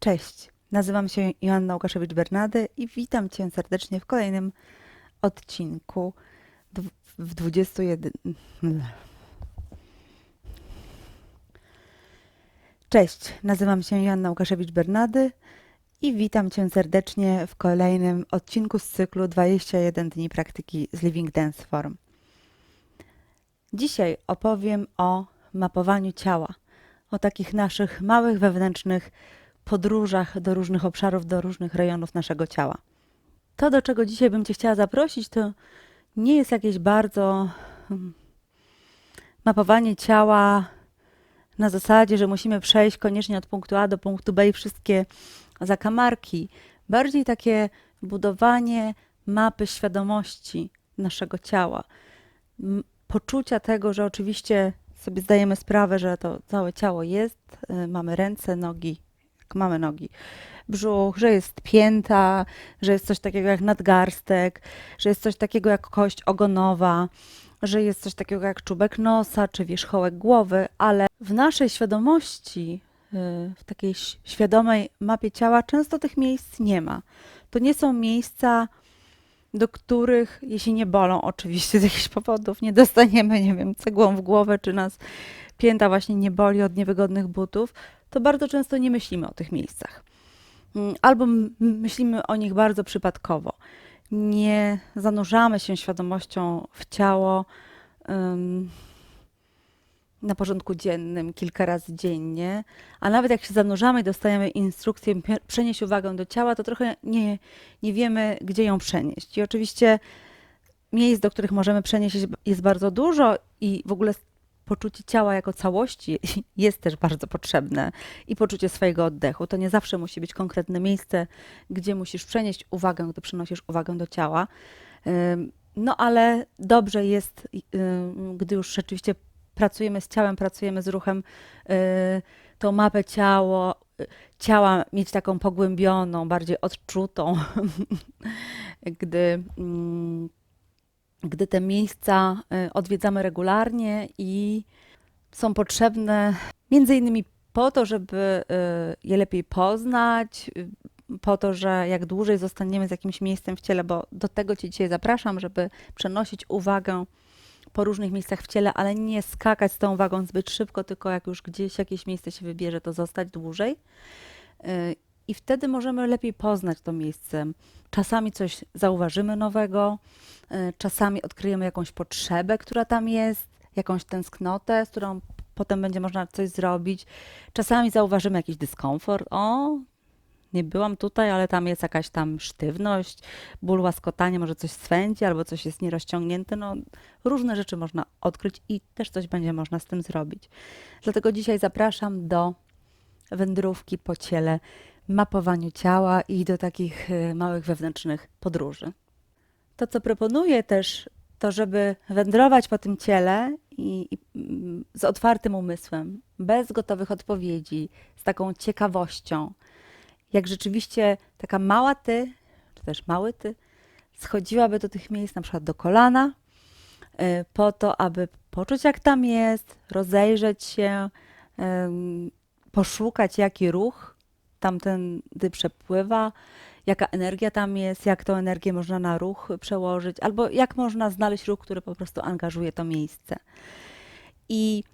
Cześć, nazywam się Joanna Łukaszewicz-Bernady i witam Cię serdecznie w kolejnym odcinku w 21. Cześć, nazywam się Joanna Łukaszewicz-Bernady i witam Cię serdecznie w kolejnym odcinku z cyklu 21 dni praktyki z Living Dance Form. Dzisiaj opowiem o mapowaniu ciała, o takich naszych małych wewnętrznych podróżach do różnych obszarów, do różnych rejonów naszego ciała. To, do czego dzisiaj bym Cię chciała zaprosić, to nie jest jakieś bardzo hmm, mapowanie ciała na zasadzie, że musimy przejść koniecznie od punktu A do punktu B i wszystkie zakamarki. Bardziej takie budowanie mapy świadomości naszego ciała. Poczucia tego, że oczywiście sobie zdajemy sprawę, że to całe ciało jest, y, mamy ręce, nogi, mamy nogi, brzuch, że jest pięta, że jest coś takiego jak nadgarstek, że jest coś takiego jak kość ogonowa, że jest coś takiego jak czubek nosa czy wierzchołek głowy, ale w naszej świadomości, y, w takiej świadomej mapie ciała, często tych miejsc nie ma. To nie są miejsca, do których, jeśli nie bolą oczywiście z jakichś powodów, nie dostaniemy, nie wiem, cegłą w głowę, czy nas pięta właśnie nie boli od niewygodnych butów, to bardzo często nie myślimy o tych miejscach. Mm, Albo myślimy o nich bardzo przypadkowo. Nie zanurzamy się świadomością w ciało ym, na porządku dziennym kilka razy dziennie, a nawet jak się zanurzamy i dostajemy instrukcję przenieść uwagę do ciała, to trochę nie, nie wiemy, gdzie ją przenieść. I oczywiście miejsc, do których możemy przenieść jest bardzo dużo i w ogóle poczucie ciała jako całości jest też bardzo potrzebne i poczucie swojego oddechu. To nie zawsze musi być konkretne miejsce, gdzie musisz przenieść uwagę, gdy przenosisz uwagę do ciała. No ale dobrze jest, ym, gdy już rzeczywiście pracujemy z ciałem, pracujemy z ruchem, yy, tą mapę ciało, y, ciała mieć taką pogłębioną, bardziej odczutą, gdy, mm, gdy te miejsca y, odwiedzamy regularnie i są potrzebne między innymi po to, żeby y, je lepiej poznać, y, po to, że jak dłużej zostaniemy z jakimś miejscem w ciele, bo do tego Cię dzisiaj zapraszam, żeby przenosić uwagę po różnych miejscach w ciele, ale nie skakać z tą uwagą zbyt szybko, tylko jak już gdzieś jakieś miejsce się wybierze, to zostać dłużej. I wtedy możemy lepiej poznać to miejsce. Czasami coś zauważymy nowego, y, czasami odkryjemy jakąś potrzebę, która tam jest, jakąś tęsknotę, z którą potem będzie można coś zrobić. Czasami zauważymy jakiś dyskomfort. O, nie byłam tutaj, ale tam jest jakaś tam sztywność, ból, łaskotanie, może coś swędzi albo coś jest nierozciągnięte. No, różne rzeczy można odkryć i też coś będzie można z tym zrobić. Dlatego dzisiaj zapraszam do wędrówki po ciele, mapowaniu ciała i do takich y, małych wewnętrznych podróży. To, co proponuję też, to żeby wędrować po tym ciele i, i mm, z otwartym umysłem, bez gotowych odpowiedzi, z taką ciekawością, jak rzeczywiście taka mała ty, czy też mały ty, schodziłaby do tych miejsc, na przykład do kolana, y, po to, aby poczuć, jak tam jest, rozejrzeć się, poszukać, jaki ruch tamtędy przepływa, jaka energia tam jest, jak tą energię można na ruch przełożyć, albo jak można znaleźć ruch, który po prostu angażuje to miejsce. I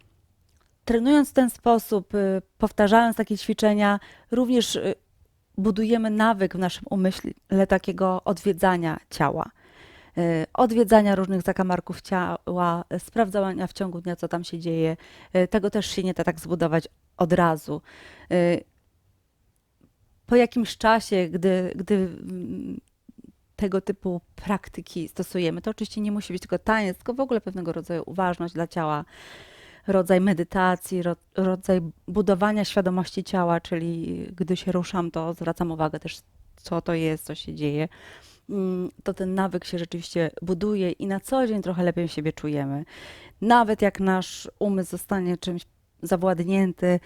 trenując w ten sposób, y, powtarzając takie ćwiczenia, również y, budujemy nawyk w naszym umyśle takiego odwiedzania ciała. y, Odwiedzania różnych zakamarków ciała, sprawdzania w ciągu dnia, co tam się dzieje. Tego też się nie da tak zbudować od razu. Po jakimś czasie, gdy, gdy mm, tego typu praktyki stosujemy, to oczywiście nie musi być tylko taniec, tylko w ogóle pewnego rodzaju uważność dla ciała, rodzaj medytacji, ro, rodzaj budowania świadomości ciała, czyli gdy się ruszam, to zwracam uwagę też, co to jest, co się dzieje. Mm, To ten nawyk się rzeczywiście buduje i na co dzień trochę lepiej siebie czujemy. Nawet jak nasz umysł zostanie czymś zawładnięty,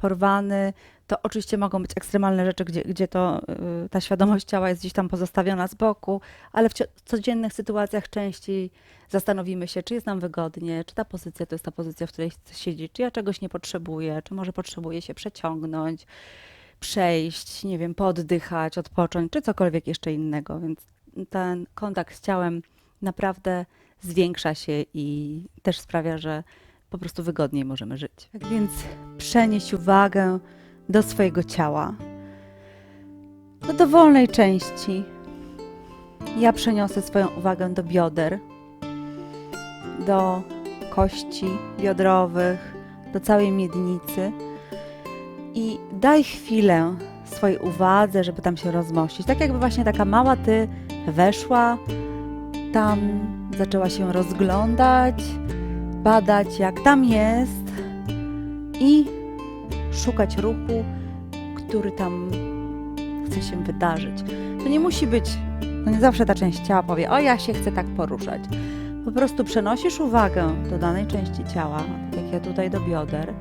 porwany, to oczywiście mogą być ekstremalne rzeczy, gdzie, gdzie to y, ta świadomość ciała jest gdzieś tam pozostawiona z boku, ale w codziennych sytuacjach częściej zastanowimy się, czy jest nam wygodnie, czy ta pozycja to jest ta pozycja, w której chcę siedzieć, czy ja czegoś nie potrzebuję, czy może potrzebuję się przeciągnąć, przejść, nie wiem, pooddychać, odpocząć, czy cokolwiek jeszcze innego. Więc ten kontakt z ciałem naprawdę zwiększa się i też sprawia, że po prostu wygodniej możemy żyć. Tak więc przenieść uwagę do swojego ciała, do dowolnej części. Ja przeniosę swoją uwagę do bioder, do kości biodrowych, do całej miednicy i daj chwilę swojej uwadze, żeby tam się rozmościć. Tak jakby właśnie taka mała ty weszła, tam zaczęła się rozglądać, badać jak tam jest i szukać ruchu, który tam chce się wydarzyć. To nie musi być, to nie zawsze ta część ciała powie, o ja się chcę tak poruszać. Po prostu przenosisz uwagę do danej części ciała, tak jak ja tutaj do bioder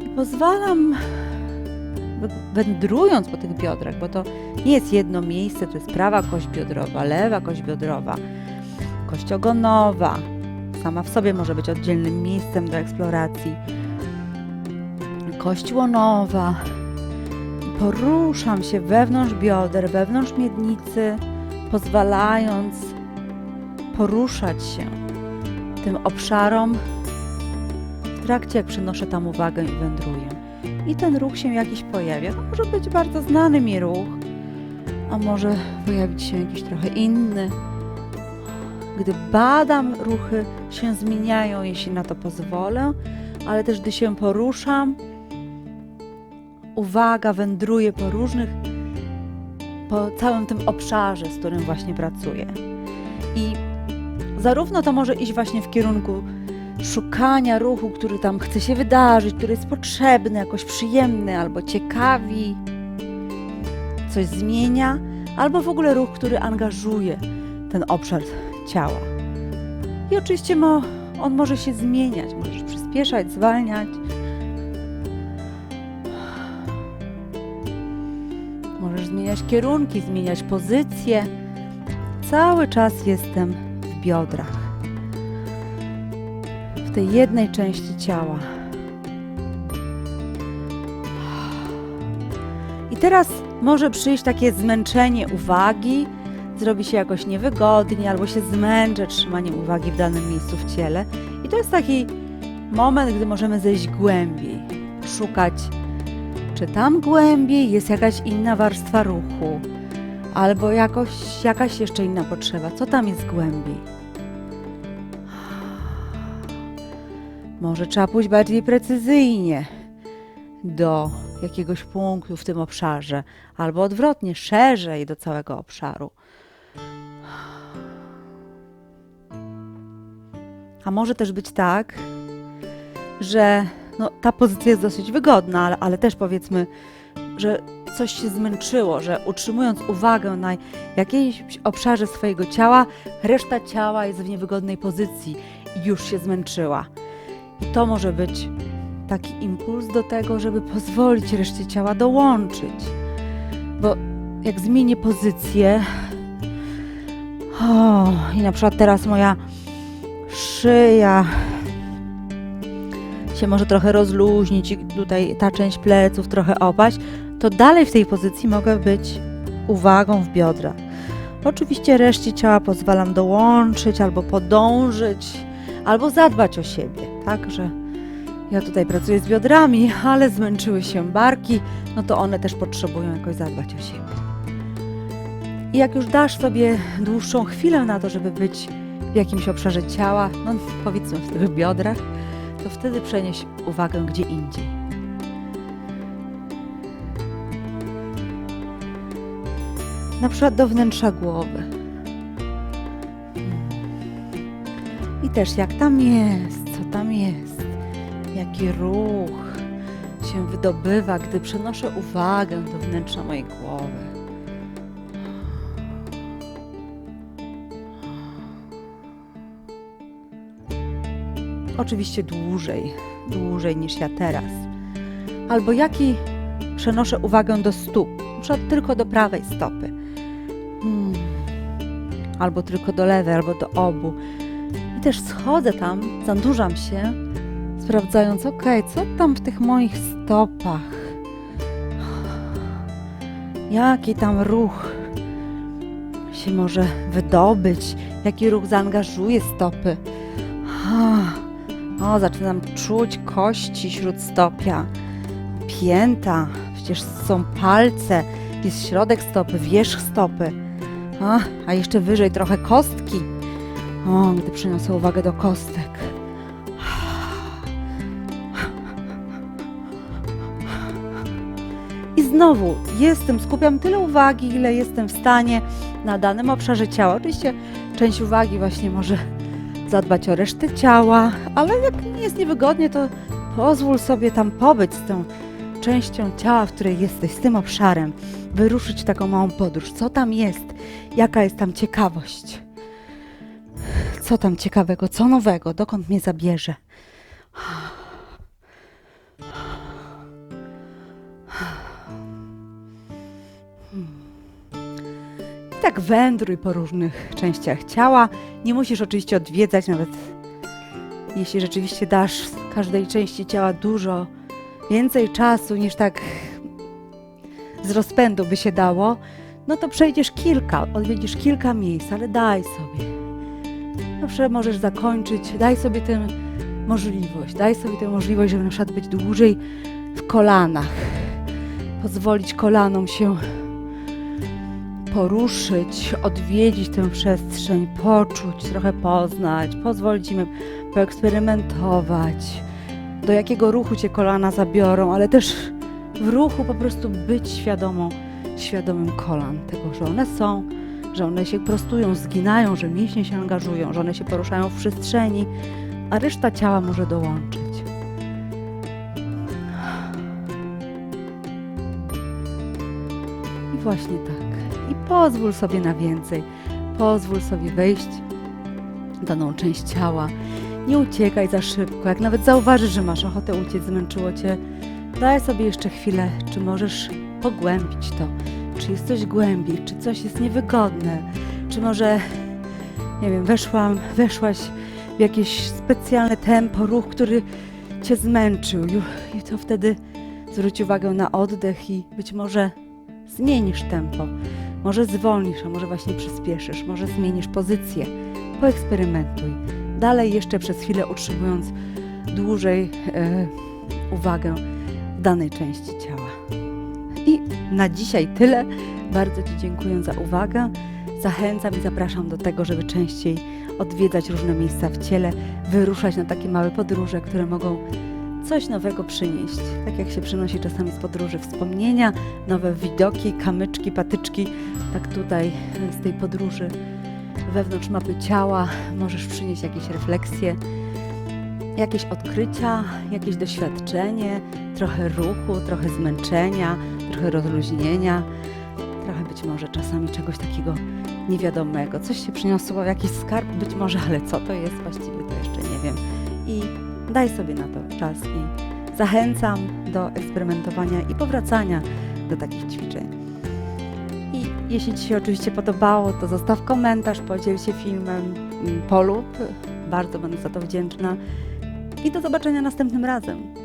i pozwalam, wędrując po tych biodrach, bo to nie jest jedno miejsce, to jest prawa kość biodrowa, lewa kość biodrowa, kość ogonowa, sama w sobie może być oddzielnym miejscem do eksploracji, kość łonowa. Poruszam się wewnątrz bioder, wewnątrz miednicy, pozwalając poruszać się tym obszarom w trakcie, jak przenoszę tam uwagę i wędruję. I ten ruch się jakiś pojawia. To może być bardzo znany mi ruch, a może pojawić się jakiś trochę inny. Gdy badam, ruchy się zmieniają, jeśli na to pozwolę, ale też gdy się poruszam, uwaga wędruje po różnych, po całym tym obszarze, z którym właśnie pracuję. I zarówno to może iść właśnie w kierunku szukania ruchu, który tam chce się wydarzyć, który jest potrzebny, jakoś przyjemny albo ciekawi, coś zmienia, albo w ogóle ruch, który angażuje ten obszar ciała. I oczywiście mo, on może się zmieniać, możesz przyspieszać, zwalniać. Zmieniać kierunki, zmieniać pozycje. Cały czas jestem w biodrach. W tej jednej części ciała. I teraz może przyjść takie zmęczenie uwagi, zrobi się jakoś niewygodnie, albo się zmęczę trzymaniem uwagi w danym miejscu w ciele. I to jest taki moment, gdy możemy zejść głębiej, szukać, czy tam głębiej jest jakaś inna warstwa ruchu, albo jakoś, jakaś jeszcze inna potrzeba. Co tam jest głębiej? Może trzeba pójść bardziej precyzyjnie do jakiegoś punktu w tym obszarze, albo odwrotnie, szerzej do całego obszaru. A może też być tak, że no, ta pozycja jest dosyć wygodna, ale, ale też powiedzmy, że coś się zmęczyło, że utrzymując uwagę na jakiejś obszarze swojego ciała, reszta ciała jest w niewygodnej pozycji i już się zmęczyła. I to może być taki impuls do tego, żeby pozwolić reszcie ciała dołączyć. Bo jak zmienię pozycję, o, i na przykład teraz moja szyja się może trochę rozluźnić i tutaj ta część pleców trochę opaść, to dalej w tej pozycji mogę być uwagą w biodra. Oczywiście reszcie ciała pozwalam dołączyć albo podążyć, albo zadbać o siebie, tak, że ja tutaj pracuję z biodrami, ale zmęczyły się barki, no to one też potrzebują jakoś zadbać o siebie. I jak już dasz sobie dłuższą chwilę na to, żeby być w jakimś obszarze ciała, no powiedzmy w tych biodrach, to wtedy przenieś uwagę gdzie indziej. Na przykład do wnętrza głowy. I też jak tam jest, co tam jest, jaki ruch się wydobywa, gdy przenoszę uwagę do wnętrza mojej głowy. Oczywiście dłużej, dłużej niż ja teraz. Albo jaki przenoszę uwagę do stóp, przykład tylko do prawej stopy. Hmm. Albo tylko do lewej, albo do obu. I też schodzę tam, zanurzam się, sprawdzając, ok, co tam w tych moich stopach. jaki tam ruch się może wydobyć, jaki ruch zaangażuje stopy. O, zaczynam czuć kości śródstopia, pięta, przecież są palce, jest środek stopy, wierzch stopy. A, a jeszcze wyżej trochę kostki. O, gdy przyniosę uwagę do kostek. I znowu jestem, skupiam tyle uwagi, ile jestem w stanie na danym obszarze ciała. Oczywiście część uwagi właśnie może zadbać o resztę ciała, ale jak jest niewygodnie, to pozwól sobie tam pobyć z tą częścią ciała, w której jesteś, z tym obszarem. Wyruszyć taką małą podróż. Co tam jest? Jaka jest tam ciekawość? Co tam ciekawego? Co nowego? Dokąd mnie zabierze? Tak wędruj po różnych częściach ciała. Nie musisz oczywiście odwiedzać, nawet jeśli rzeczywiście dasz każdej części ciała dużo więcej czasu niż tak z rozpędu by się dało, no to przejdziesz kilka, odwiedzisz kilka miejsc, ale daj sobie. Zawsze możesz zakończyć, daj sobie tę możliwość, daj sobie tę możliwość, żeby na przykład być dłużej w kolanach, pozwolić kolanom się poruszyć, odwiedzić tę przestrzeń, poczuć, trochę poznać, pozwolić im poeksperymentować, do jakiego ruchu cię kolana zabiorą, ale też w ruchu po prostu być świadomą, świadomym kolan, tego, że one są, że one się prostują, zginają, że mięśnie się angażują, że one się poruszają w przestrzeni, a reszta ciała może dołączyć. I właśnie tak. Pozwól sobie na więcej. Pozwól sobie wejść w daną część ciała. Nie uciekaj za szybko. Jak nawet zauważysz, że masz ochotę uciec, zmęczyło cię, daj sobie jeszcze chwilę, czy możesz pogłębić to. Czy jest coś głębiej, czy coś jest niewygodne, czy może, nie wiem, weszłam, weszłaś w jakieś specjalne tempo, ruch, który cię zmęczył. I to wtedy zwróć uwagę na oddech i być może zmienisz tempo. Może zwolnisz, a może właśnie przyspieszysz, może zmienisz pozycję. Poeksperymentuj. Dalej jeszcze przez chwilę utrzymując dłużej e, uwagę danej części ciała. I na dzisiaj tyle. Bardzo Ci dziękuję za uwagę. Zachęcam i zapraszam do tego, żeby częściej odwiedzać różne miejsca w ciele, wyruszać na takie małe podróże, które mogą coś nowego przynieść. Tak jak się przynosi czasami z podróży wspomnienia, nowe widoki, kamyczki, patyczki, tak tutaj e, z tej podróży wewnątrz mapy ciała możesz przynieść jakieś refleksje, jakieś odkrycia, jakieś doświadczenie, trochę ruchu, trochę zmęczenia, trochę rozluźnienia, trochę być może czasami czegoś takiego niewiadomego. Coś się przyniosło, jakiś skarb być może, ale co to jest właściwie, to jeszcze nie wiem. I daj sobie na to czas i zachęcam do eksperymentowania i powracania do takich ćwiczeń. I jeśli Ci się oczywiście podobało, to zostaw komentarz, podziel się filmem, mm, polub. Bardzo będę za to wdzięczna. I do zobaczenia następnym razem.